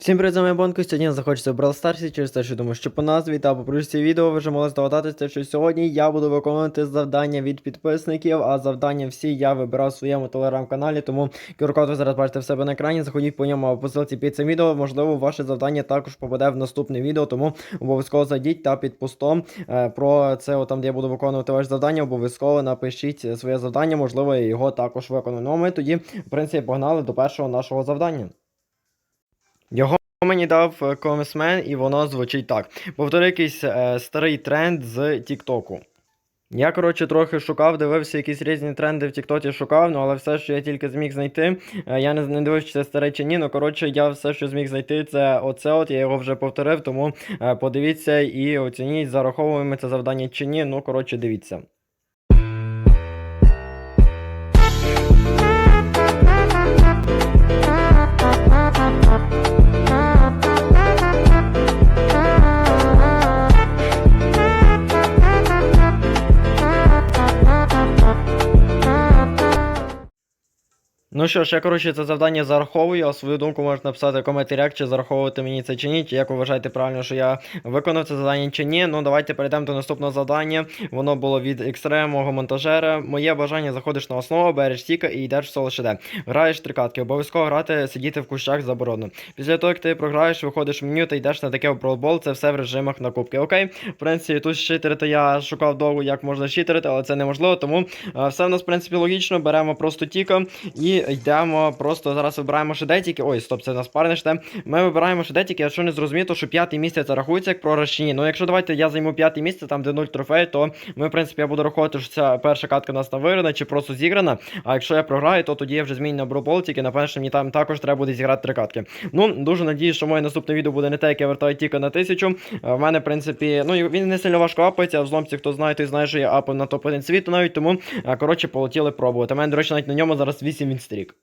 Всім привіт, з вами Бонко. Сьогодні захочеться в Brawl Старсі через те, що думаю, що по назві та по прочці відео ви вже могли здогадатися, що сьогодні я буду виконувати завдання від підписників, а завдання всі я вибирав в своєму телеграм-каналі, тому QR-код ви зараз бачите в себе на екрані. Заходіть по ньому по ссылці під цим відео. Можливо, ваше завдання також попаде в наступне відео, тому обов'язково зайдіть та під постом е, про це, там, де я буду виконувати ваше завдання. Обов'язково напишіть своє завдання, можливо, я його також виконую. Ну а ми тоді, в принципі, погнали до першого нашого завдання. Його мені дав е, комісмен, і воно звучить так. Повтори якийсь е, старий тренд з Тіктоку. Я, коротше, трохи шукав, дивився якісь різні тренди в Тіктоці шукав, ну але все, що я тільки зміг знайти, е, я не, не дивився, це старе чи ні. Ну, коротше, я все, що зміг знайти, це оце от, я його вже повторив, тому е, подивіться і оцініть, зараховуємо це завдання чи ні. Ну, коротше, дивіться. Ну що ж, я коротше це завдання зараховую, а свою думку можете написати в коментарях, чи зараховувати мені це чи ні, чи як ви вважаєте правильно, що я виконав це завдання чи ні. Ну давайте перейдемо до наступного завдання. Воно було від екстремого монтажера. Моє бажання заходиш на основу, береш стіка і йдеш в соло ШД. Граєш трикатки. Обов'язково грати, сидіти в кущах заборонено. Після того, як ти програєш, виходиш в меню та йдеш на таке броудбол, це все в режимах на кубки. Окей, в принципі, тут щитерити я шукав довго, як можна щитерити, але це неможливо. Тому е, все в нас в принципі логічно. Беремо просто тіка і йдемо. Просто зараз вибираємо шедетіки. Ой, стоп, це нас парне штем. Ми вибираємо шедетіки, якщо не зрозуміє, то що п'яте місце це рахується як програш чи ні. Ну якщо давайте я займу п'яте місце, там де 0 трофей, то ми, в принципі, я буду рахувати, що ця перша катка у нас там виграна чи просто зіграна. А якщо я програю, то тоді я вже зміню на бробол, тільки напевно, що мені там також треба буде зіграти три катки. Ну, дуже надіюсь, що моє наступне відео буде не те, як я вертаю тільки на тисячу. Е, В мене, в принципі, ну він не сильно важко апається, а в зломці, хто знає, той знає, що я апав на топ-1 світу навіть, тому, е, коротше, полетіли пробувати. У мене, до речі, навіть на ньому зараз 8 Erik.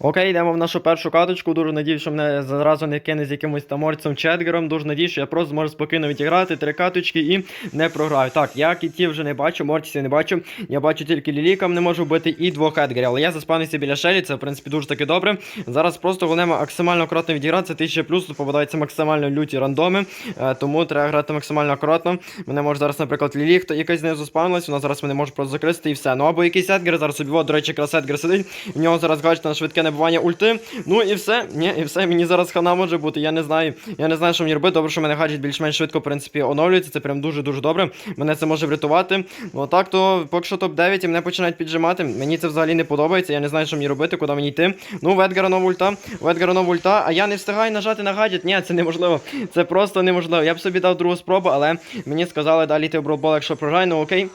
Окей, йдемо в нашу першу каточку. Дуже надіюсь, що мене зразу не кине з якимось там Морцем чи Едгаром. Дуже надіюсь, що я просто зможу спокійно відіграти три каточки і не програю. Так, я кітів вже не бачу, Мортісів не бачу. Я бачу тільки Лілікам не можу вбити і двох Едгарів. Але я заспавнився біля Шелі, це в принципі дуже таки добре. Зараз просто головне максимально акуратно відіграти. Це 1000 плюс, тут попадаються максимально люті рандоми. Е, тому треба грати максимально акуратно. Мене може зараз, наприклад, Лілі, хто якась знизу заспавнилась, вона зараз мене може просто закрити і все. Ну або якийсь Едгар зараз собі, до речі, якраз Едгар сидить. У нього зараз гаджет на швидке набивання ульти. Ну і все. Ні, і все. Мені зараз хана може бути. Я не знаю. Я не знаю, що мені робити. Добре, що мене гаджет більш-менш швидко, в принципі, оновлюється. Це прям дуже-дуже добре. Мене це може врятувати. Ну так, то поки що топ-9 і мене починають піджимати. Мені це взагалі не подобається. Я не знаю, що мені робити, куди мені йти. Ну, в Едгара нова ульта. В нова ульта, а я не встигаю нажати на гаджет. Ні, це неможливо. Це просто неможливо. Я б собі дав другу спробу, але мені сказали далі йти в бродбол, якщо програю, ну окей.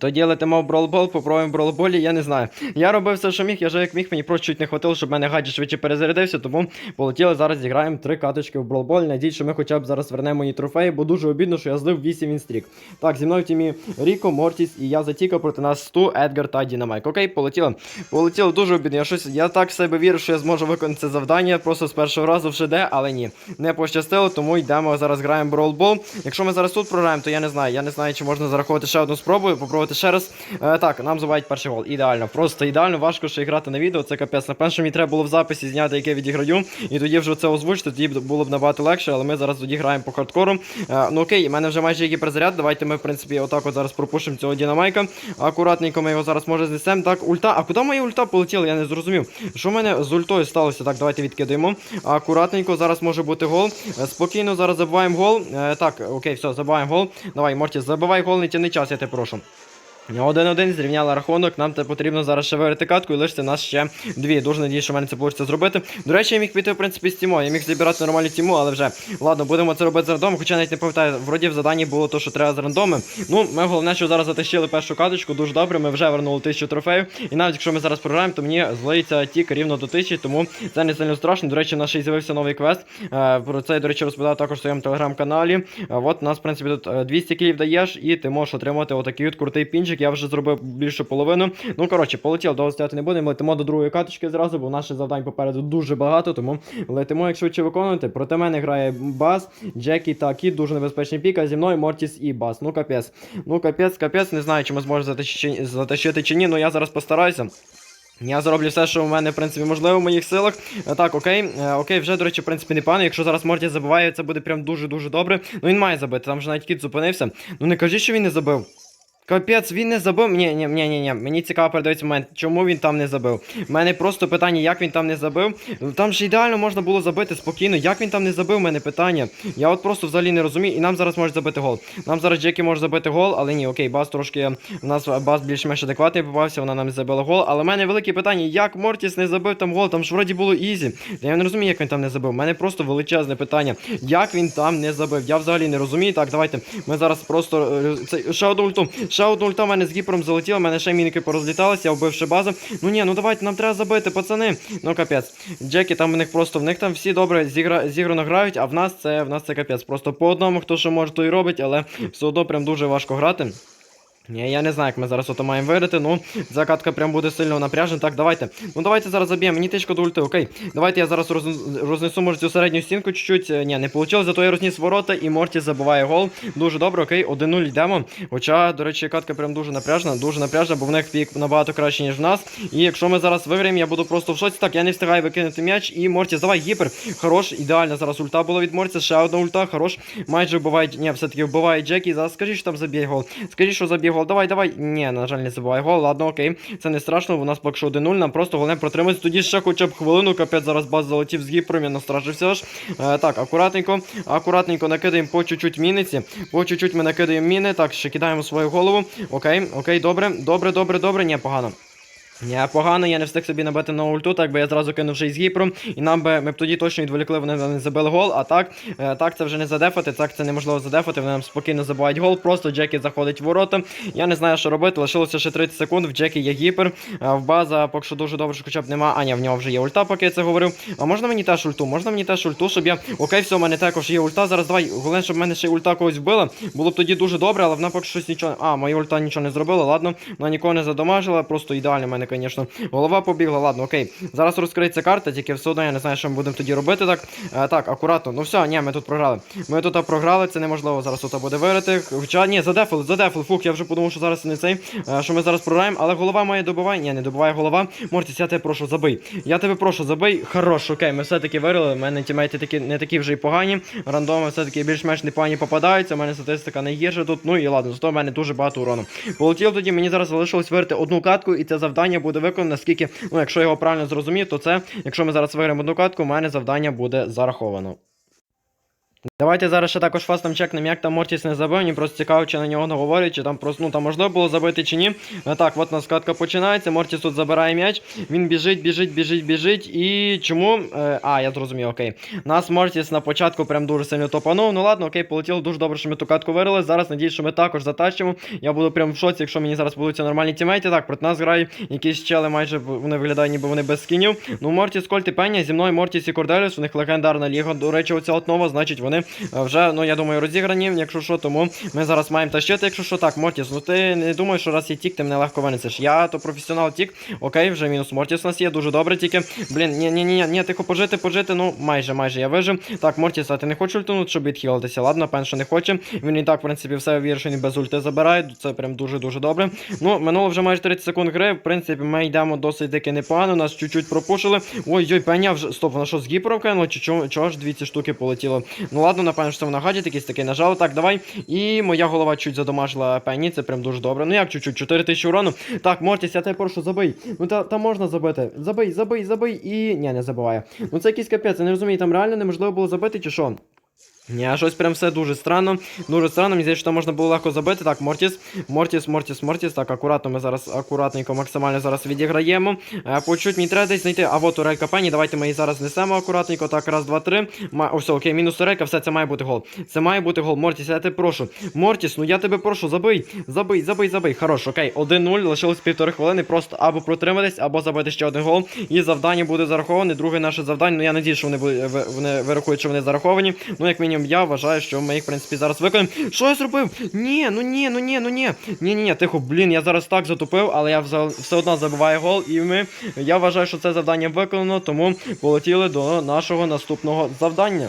Тоді летимо в бролбол, попробуємо бролболі, я не знаю. Я робив все, що міг, я вже як міг, мені просто чуть не хватило, щоб мене гаджет швидше перезарядився, тому полетіли зараз зіграємо три каточки в бролболі. Надіюсь, що ми хоча б зараз вернемо мої трофеї, бо дуже обідно, що я злив 8 інстрік. Так, зі мною в тімі Ріко, Мортіс і я затікав проти нас 100, Едгар та Дінамайк. Окей, полетіли. Полетіли дуже обідно. Я щось, я так в себе вірю, що я зможу виконати це завдання просто з першого разу в ШД, але ні. Не пощастило, тому йдемо зараз граємо бролбол. Якщо ми зараз тут програємо, то я не знаю. Я не знаю, чи можна зараховувати ще одну спробу, попробувати ще раз. Е, так, нам забувають перший гол. Ідеально, просто ідеально, важко ще грати на відео, це капець. Напевно, що мені треба було в записі зняти, яке відіграю, і тоді вже це озвучити, тоді було б набагато легше, але ми зараз тоді граємо по хардкору. Е, ну окей, у мене вже майже є перезаряд. Давайте ми, в принципі, отак от зараз пропушимо цього дінамайка. Акуратненько ми його зараз може знесемо. Так, ульта. А куди моя ульта полетіла? Я не зрозумів. Що в мене з ультою сталося? Так, давайте відкидаємо. Акуратненько, зараз може бути гол. Е, Спокійно, зараз забуваємо гол. Е, так, окей, все, забуваємо гол. Давай, Мортіс, забивай гол, не тяни час, я тебе прошу. 1-1 зрівняла рахунок, нам потрібно зараз ще виграти катку і лишиться нас ще дві. Дуже надіюсь, що в мене це вийде зробити. До речі, я міг піти, в принципі, з тімо. Я міг забирати нормальну тіму, але вже ладно, будемо це робити з рандом. Хоча навіть не пам'ятаю, вроді в заданні було то, що треба з рандоми. Ну, ми головне, що зараз затащили першу каточку, дуже добре. Ми вже вернули тисячу трофеїв. І навіть якщо ми зараз програємо, то мені злиється тік рівно до тисячі, тому це не сильно страшно. До речі, у нас ще й з'явився новий квест. Е, Про це до речі, розповідав також в своєму телеграм-каналі. Е, От у нас, в принципі, тут е, 200 кілів даєш, і ти можеш отримати отакий от крутий пінчик. Я вже зробив більше половину. Ну, коротше, полетіло, довго стояти не будемо. Летимо до другої каточки зразу, бо наших завдань попереду дуже багато, тому летимо, як швидше виконувати. Проти мене грає Бас, Джекі та Кіт, дуже небезпечний пік, зі мною Мортіс і Бас. Ну, капець. Ну, капець, капець, не знаю, чи ми зможемо затащити, затащити чи ні, ну я зараз постараюся. Я зроблю все, що в мене, в принципі, можливо в моїх силах. Е, Так, окей, е, окей, вже, до речі, в принципі, не погано. Якщо зараз Морті забиває, це буде прям дуже-дуже добре. Ну він має забити, там вже навіть кіт зупинився. Ну не кажи, що він не забив. Капець, він не забив. Ні, ні, ні, ні, ні. Мені цікаво передається момент, чому він там не забив. У мене просто питання, як він там не забив. Там ж ідеально можна було забити спокійно. Як він там не забив, у мене питання. Я от просто взагалі не розумію, і нам зараз може забити гол. Нам зараз Джекі може забити гол, але ні, окей, бас трошки. У нас бас більш-менш адекватний попався, вона нам забила гол. Але в мене велике питання, як Мортіс не забив там гол, там ж вроді було ізі. Я не розумію, як він там не забив. У мене просто величезне питання. Як він там не забив? Я взагалі не розумію. Так, давайте. Ми зараз просто. е, Це, ще одну. Ще одну ульту в мене з Гіпром залетіло, в мене ще мінки порозліталися, я вбив ще базу. Ну ні, ну давайте, нам треба забити, пацани. Ну капець. Джекі там у них просто в них там всі добре зігра, зіграно грають, а в нас це в нас це капець. Просто по одному, хто що може, то і робить, але все одно прям дуже важко грати. Ні, я не знаю, як ми зараз ото маємо виграти, ну, закатка прям буде сильно напряжена. Так, давайте. Ну давайте зараз заб'ємо. Мені тичко до ульти, окей. Давайте я зараз роз... рознесу, може, цю середню стінку чуть-чуть. Е, Ні, не вийшло, зато я розніс ворота і Морті забиває гол. Дуже добре, окей, 1-0 йдемо. Хоча, до речі, катка прям дуже напряжена, дуже напряжена, бо в них пік набагато краще, ніж в нас. І якщо ми зараз виграємо, я буду просто в шоці. Так, я не встигаю викинути м'яч. І Морті, давай, гіпер. Хорош, ідеальна зараз ульта була від Морті. Ще одна ульта, хорош. Майже вбиває. Ні, все-таки вбиває Джекі. Зараз скажи, що там заб'є гол. Скажи, що заб'є гол. Давай, давай. Ні, на жаль, не забувай гол. Ладно, окей. Це не страшно, у нас поки що 1-0. Нам просто головне протриматися. Тоді ще хоча б хвилину. Капець зараз баз залетів з гіпром, я настрашився аж. Е, так, акуратненько, акуратненько накидаємо по чуть-чуть міниці. По чуть-чуть ми накидаємо міни. Так, ще кидаємо свою голову. Окей, окей, добре, добре, добре, добре. Ні, погано. Ні, погано, я не встиг собі набити на ульту, так би я зразу кинув вже із гіпром, і нам би ми б тоді точно відволікли, вони не забили гол. А так, е, так це вже не задефати, так це неможливо задефати. Вони нам спокійно забувають гол. Просто Джекі заходить в ворота. Я не знаю, що робити. Лишилося ще 30 секунд. В Джекі є гіпер. е, В база, поки що дуже добре, що хоча б нема. А ні, в нього вже є ульта, поки я це говорив. А можна мені теж ульту? Можна мені теж ульту, щоб я. Окей, все, в мене також є ульта. Зараз давай. Головне, щоб в мене ще ульта когось вбила. Було б тоді дуже добре, але вона поки щось нічого. А, моя ульта нічого не зробила. Ладно, вона нікого не задамажила. Просто ідеально в мене, звісно. Голова побігла, ладно, окей. Зараз розкриється карта, тільки все одно я не знаю, що ми будемо тоді робити. Так, е, так, акуратно. Ну все, ні, ми тут програли. Ми тут програли, це неможливо зараз тут буде виграти. Хоча ні, задефали, задефали. Фух, я вже подумав, що зараз не цей, е, що ми зараз програємо, але голова має добиває. Ні, не добиває голова. Мортіс, я тебе прошу, забий. Я тебе прошу, забий. Хорош, окей, ми все-таки виграли. У мене тімейти такі не такі вже й погані. Рандоми все-таки більш-менш непогані попадаються. У мене статистика найгірша тут. Ну і ладно, зато в мене дуже багато урону. Полетів тоді, мені зараз залишилось виграти одну катку, і це завдання буде виконано, наскільки, ну, якщо його правильно зрозумів, то це, якщо ми зараз виграємо одну катку, у мене завдання буде зараховано. Давайте зараз ще також фастом чекнемо, як там Мортіс не забив. Мені просто цікаво, чи на нього говорять, чи там просто ну там можливо було забити чи ні. Так, от нас катка починається. Мортіс тут забирає м'яч. Він біжить, біжить, біжить, біжить. І чому? Е, а, я зрозумів, окей. Нас Мортіс на початку прям дуже сильно топанув. Ну ладно, окей, полетіло дуже добре, що ми ту катку вирили. Зараз надіюсь, що ми також затащимо. Я буду прям в шоці, якщо мені зараз будуть нормальні тімейти. Так, проти нас грають якісь чели, майже вони виглядають, ніби вони без скінів. Ну, Мортіс, Кольт і Пеня, зі мною Мортіс і Корделіус, у них легендарна ліга. До речі, оця от нова, значить, вони е, вже, ну я думаю, розіграні, якщо що, тому ми зараз маємо тащити, якщо що так, Мортіс, ну ти не думаєш, що раз є тік, ти мене легко винесеш. Я то професіонал тік, окей, вже мінус Мортіс у нас є, дуже добре, тільки. Блін, ні, ні, ні, ні, тихо пожити, пожити, ну майже, майже я вижив. Так, Мортіс, а ти не хочеш ультанути, щоб відхилитися? Ладно, пен, що не хоче. Він і так, в принципі, все що без ульти забирає. Це прям дуже-дуже добре. Ну, минуло вже майже 30 секунд гри. В принципі, ми йдемо досить таки непогано, нас чуть-чуть пропушили. Ой-ой, пеня вже. Стоп, вона що з гіпером кинула? Чи чого, ж дві ці штуки полетіло? Ну ладно, напевно, що в нагаді якийсь такий нажав. Так, давай. І моя голова чуть задомажила пені, це прям дуже добре. Ну як чуть-чуть, 4 тисячі урону. Так, Мортіс, я тебе прошу, забий. Ну та, та можна забити. Забий, забий, забий. І. Ні, не забуває. Ну це якийсь капець, я не розумію, там реально неможливо було забити, чи що? Ні, щось прям все дуже странно. Дуже странно, мені здається, що можна було легко забити. Так, Мортіс, Мортіс, Мортіс, Мортіс. Так, акуратно ми зараз акуратненько, максимально зараз відіграємо. Е, почуть мені треба десь знайти. А от турелька пені. Давайте ми її зараз несемо акуратненько. Так, раз, два, три. Ма... О, все, окей, мінус турелька, все, це має бути гол. Це має бути гол. Мортіс, я тебе прошу. Мортіс, ну я тебе прошу, забий. Забий, забий, забий. Хорош, окей, 1-0, лишилось півтори хвилини. Просто або протриматись, або забити ще один гол. І завдання буде зараховане. Друге наше завдання. Ну я надію, що вони вони вирахують, що вони зараховані. Ну, як мінімум, я вважаю, що ми їх, в принципі, зараз виконаємо. Що я зробив? Ні, ну ні, ну ні, ну ні. Ні, ні, ні, тихо, блін, я зараз так затупив, але я все одно забиваю гол, і ми. Я вважаю, що це завдання виконано, тому полетіли до нашого наступного завдання.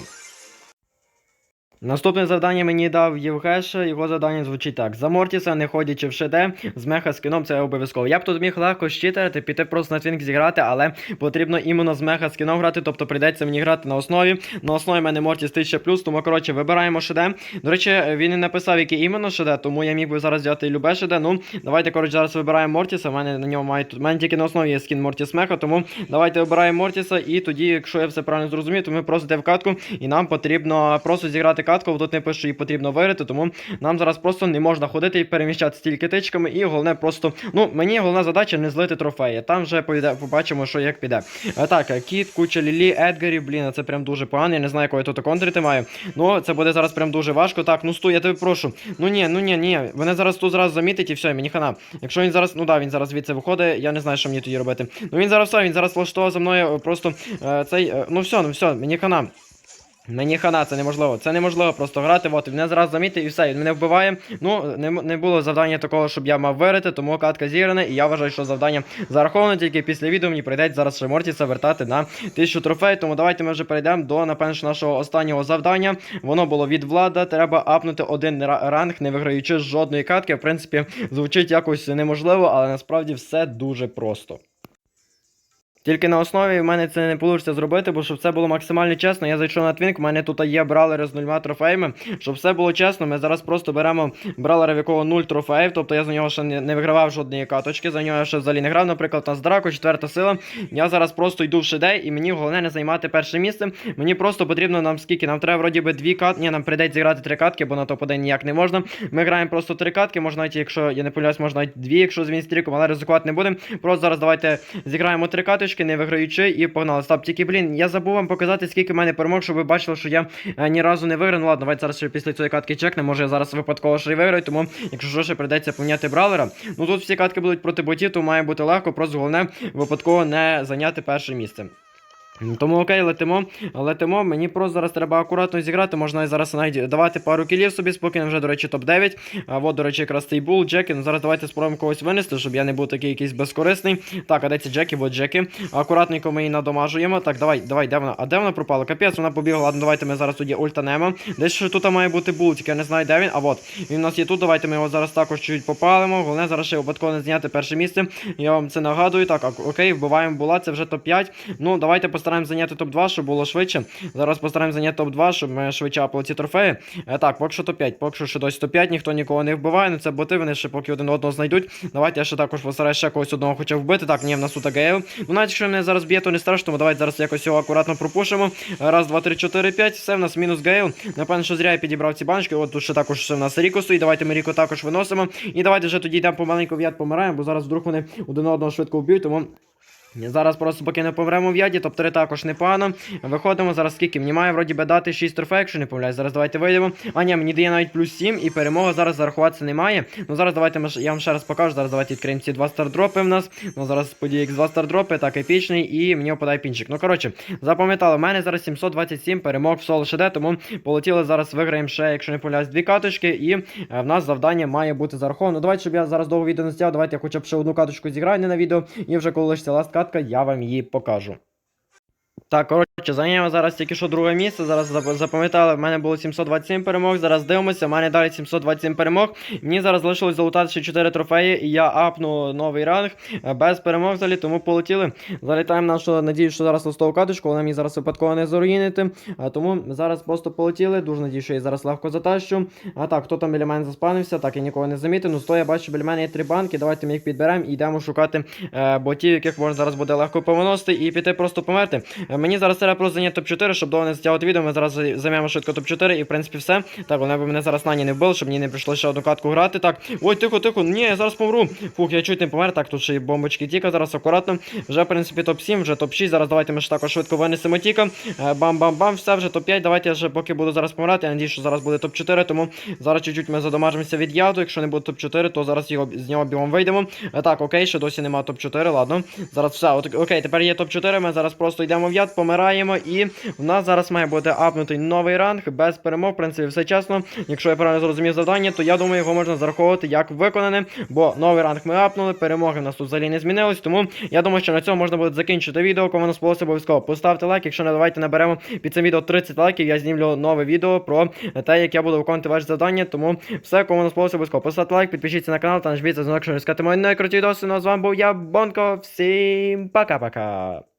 Наступне завдання мені дав Євгеш. Його завдання звучить так: за Мортіса, не ходячи в ШД, з меха скіном це обов'язково. Я б тут міг легко щитерити, піти просто на твінк зіграти, але потрібно іменно з меха скіном грати, тобто прийдеться мені грати на основі. На основі мене Мортіс 1000 тому коротше вибираємо ШД. До речі, він не написав, який іменно ШД, тому я міг би зараз взяти любе ШД. Ну, давайте, коротше, зараз вибираємо Мортіса. У мене на ньому має тут. Мене тільки на основі є скін Мортіс Меха, тому давайте вибираємо Мортіса, і тоді, якщо я все правильно зрозумів, то ми просто в катку, і нам потрібно просто зіграти катку. Тут не пише, що її потрібно виграти, тому нам зараз просто не можна ходити і переміщати стільки тичками. І головне просто, ну, мені головна задача не злити трофеї. Там вже поїде, побачимо, що як піде. Так, кіт, куча лілі, Едгарів, блін, це прям дуже погано. Я не знаю, якої тут контрити маю. Ну, це буде зараз прям дуже важко. Так, ну стой, я тебе прошу. Ну ні, ну ні, ні. Мене зараз тут зразу замітить і все, мені хана. Якщо він зараз, ну да, він зараз звідси виходить, я не знаю, що мені тоді робити. Ну він зараз все, він зараз влаштував за мною просто е, цей. е, ну все, ну все, мені хана. Мені хана, це неможливо. Це неможливо просто грати. От, мене зараз замітив і все, він мене вбиває. Ну, не, не було завдання такого, щоб я мав вирити, тому катка зіграна, і я вважаю, що завдання зараховане, тільки після відео мені прийдеться зараз ще Мортіса вертати на 1000 трофей. Тому давайте ми вже перейдемо до, напевно, нашого останнього завдання. Воно було від влада. Треба апнути один ранг, не виграючи жодної катки. В принципі, звучить якось неможливо, але насправді все дуже просто. Тільки на основі в мене це не вийде зробити, бо щоб все було максимально чесно. Я зайшов на твінк, в мене тут є бралери з нульма трофеями. Щоб все було чесно, ми зараз просто беремо бралера, в якого 0 трофеїв. Тобто я за нього ще не, вигравав жодної каточки, за нього я ще взагалі не грав. Наприклад, у нас Драко, четверта сила. Я зараз просто йду в шедей, і мені головне не займати перше місце. Мені просто потрібно нам скільки. Нам треба вроді би дві кат. Ні, нам прийдеться зіграти три катки, бо на топ-1 ніяк не можна. Ми граємо просто три катки, можна навіть, якщо я не помиляюсь, можна навіть дві, якщо з вінстріком, але ризикувати не будемо. Просто зараз давайте зіграємо три каточки, не виграючи, і погнали. Стоп, тільки, блін, я забув вам показати, скільки в мене перемог, щоб ви бачили, що я е, ні разу не виграв. Ну ладно, давайте зараз ще після цієї катки чекне. Може я зараз випадково ще й виграю, тому якщо що, ще прийдеться поміняти бравлера. Ну тут всі катки будуть проти ботів, то має бути легко, просто головне випадково не зайняти перше місце. Тому окей, летимо, летимо. Мені просто зараз треба акуратно зіграти. Можна і зараз навіть давати пару кілів собі, спокійно вже, до речі, топ-9. А от, до речі, якраз цей бул, Джеки. Ну зараз давайте спробуємо когось винести, щоб я не був такий якийсь безкорисний. Так, а де ці Джеки? От Джеки. Акуратненько ми її надомажуємо. Так, давай, давай, де вона? А де вона пропала? Капець, вона побігла. Ладно, давайте ми зараз тоді ультанемо. Десь ще тут має бути бул, тільки я не знаю, де він. А от він у нас є тут. Давайте ми його зараз також чуть попалимо. Головне зараз ще випадково не зняти перше місце. Я вам це нагадую. Так, окей, вбиваємо була, це вже топ-5. Ну, давайте постараємось зайняти топ-2, щоб було швидше. Зараз постараємось зайняти топ-2, щоб ми швидше апали трофеї. Е, так, поки що топ-5, поки що ще досі топ-5, ніхто нікого не вбиває. Ну це боти, вони ще поки один одного знайдуть. Давайте я ще також постараюсь ще когось одного хоча вбити. Так, ні, в нас тут Гейл. Ну навіть якщо мене зараз б'є, то не страшно, тому давайте зараз якось його акуратно пропушимо. Раз, два, три, чотири, п'ять. Все, в нас мінус Гейл. Напевно, що зря я підібрав ці баночки. От тут ще також ще в нас Ріко стоїть. Давайте ми Ріко також виносимо. І давайте вже тоді йдемо помаленьку в яд помираємо, бо зараз вдруг вони один одного швидко вб'ють, тому. Зараз просто поки не помремо в яді, топ-3 також непогано. Виходимо зараз скільки? Мені має вроді би дати 6 трофеїв, якщо не помиляюсь. Зараз давайте вийдемо. А ні, мені дає навіть плюс 7 і перемога зараз зарахуватися немає. Ну зараз давайте я вам ще раз покажу. Зараз давайте відкриємо ці два стардропи в нас. Ну зараз події X2 стардропи, так епічний, і мені випадає пінчик. Ну коротше, запам'ятали, в мене зараз 727 перемог в соло ШД, тому полетіли зараз виграємо ще, якщо не помиляюсь, дві каточки, і е, в нас завдання має бути зараховано. Ну давайте, щоб я зараз довго відео не стяв, давайте я хоча б ще одну каточку зіграю не на відео, і вже коли лишиться ласт катка, я вам її покажу. Так, коротше, зайняємо зараз тільки що друге місце. Зараз запам'ятали, в мене було 727 перемог. Зараз дивимося, в мене далі 727 перемог. Мені зараз залишилось залутати ще 4 трофеї, і я апну новий ранг е, без перемог взагалі, тому полетіли. Залітаємо нашу, надію, що зараз листову каточку, вона мені зараз випадково не заруїнити. А тому зараз просто полетіли. Дуже надію, що я зараз легко затащу. А так, хто там біля мене заспанився, так я нікого не замітив. Ну, сто я бачу, біля мене є три банки. Давайте ми їх підберемо і йдемо шукати е, ботів, яких можна зараз буде легко повиносити і піти просто померти. Е, Мені зараз треба просто зайняти топ-4, щоб довго не стягувати відео. Ми зараз займемо швидко топ-4 і в принципі все. Так, вони б мене зараз нані не вбили, щоб мені не прийшло ще одну катку грати. Так, ой, тихо, тихо, ні, я зараз помру. Фух, я чуть не помер. Так, тут ще й бомбочки тіка, зараз акуратно. Вже, в принципі, топ-7, вже топ-6. Зараз давайте ми ж також швидко винесемо тіка. Е, Бам-бам-бам, все, вже топ-5. Давайте я вже поки буду зараз помирати. Я надію, що зараз буде топ-4, тому зараз чуть-чуть ми задомажимося від яду. Якщо не буде топ-4, то зараз його, з нього бігом вийдемо. Е, Так, окей, ще досі немає топ-4, ладно. Зараз все, окей, тепер є топ-4, ми зараз просто йдемо в яд. Ряд, помираємо, і в нас зараз має бути апнутий новий ранг без перемог. В принципі, все чесно. Якщо я правильно зрозумів завдання, то я думаю, його можна зараховувати як виконане, бо новий ранг ми апнули, перемоги в нас тут взагалі не змінилось. Тому я думаю, що на цьому можна буде закінчити відео. Кому воно сподобалося, обов'язково поставте лайк. Якщо не давайте наберемо під цим відео 30 лайків, я знімлю нове відео про те, як я буду виконувати ваші завдання. Тому все, кому воно сподобалося, обов'язково поставте лайк, підпишіться на канал та нажміть на дзвінок, щоб не скати мої найкруті відоси. Ну з вами був я, Бонко. Всім пока-пока.